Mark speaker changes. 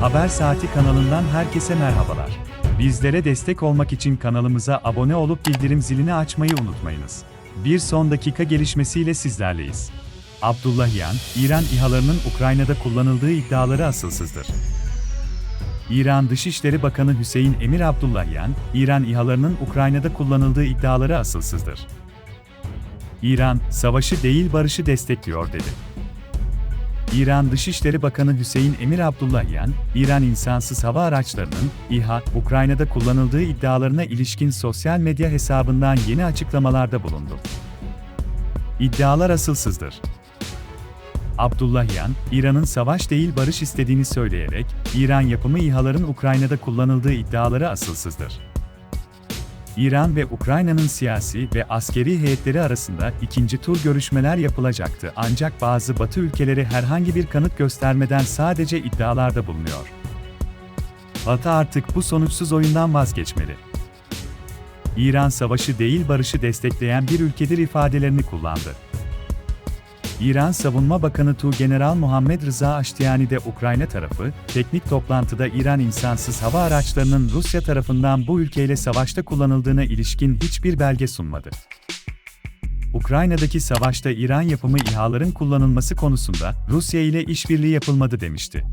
Speaker 1: Haber Saati kanalından herkese merhabalar. Bizlere destek olmak için kanalımıza abone olup bildirim zilini açmayı unutmayınız. Bir son dakika gelişmesiyle sizlerleyiz. Abdullahian, İran İHA'larının Ukrayna'da kullanıldığı iddiaları asılsızdır. İran Dışişleri Bakanı Hüseyin Emir Abdullahian, İran İHA'larının Ukrayna'da kullanıldığı iddiaları asılsızdır. İran, savaşı değil barışı destekliyor dedi. İran Dışişleri Bakanı Hüseyin Emir Abdullahian, İran insansız hava araçlarının İHA, Ukrayna'da kullanıldığı iddialarına ilişkin sosyal medya hesabından yeni açıklamalarda bulundu. İddialar asılsızdır. Abdullahian, İran'ın savaş değil barış istediğini söyleyerek, İran yapımı İHA'ların Ukrayna'da kullanıldığı iddiaları asılsızdır. İran ve Ukrayna'nın siyasi ve askeri heyetleri arasında ikinci tur görüşmeler yapılacaktı ancak bazı Batı ülkeleri herhangi bir kanıt göstermeden sadece iddialarda bulunuyor. Batı artık bu sonuçsuz oyundan vazgeçmeli. İran savaşı değil barışı destekleyen bir ülkedir ifadelerini kullandı. İran Savunma Bakanı Tuğgeneral Muhammed Rıza Aştiyani de Ukrayna tarafı, teknik toplantıda İran insansız hava araçlarının Rusya tarafından bu ülkeyle savaşta kullanıldığına ilişkin hiçbir belge sunmadı. Ukrayna'daki savaşta İran yapımı İHA'ların kullanılması konusunda Rusya ile işbirliği yapılmadı demişti.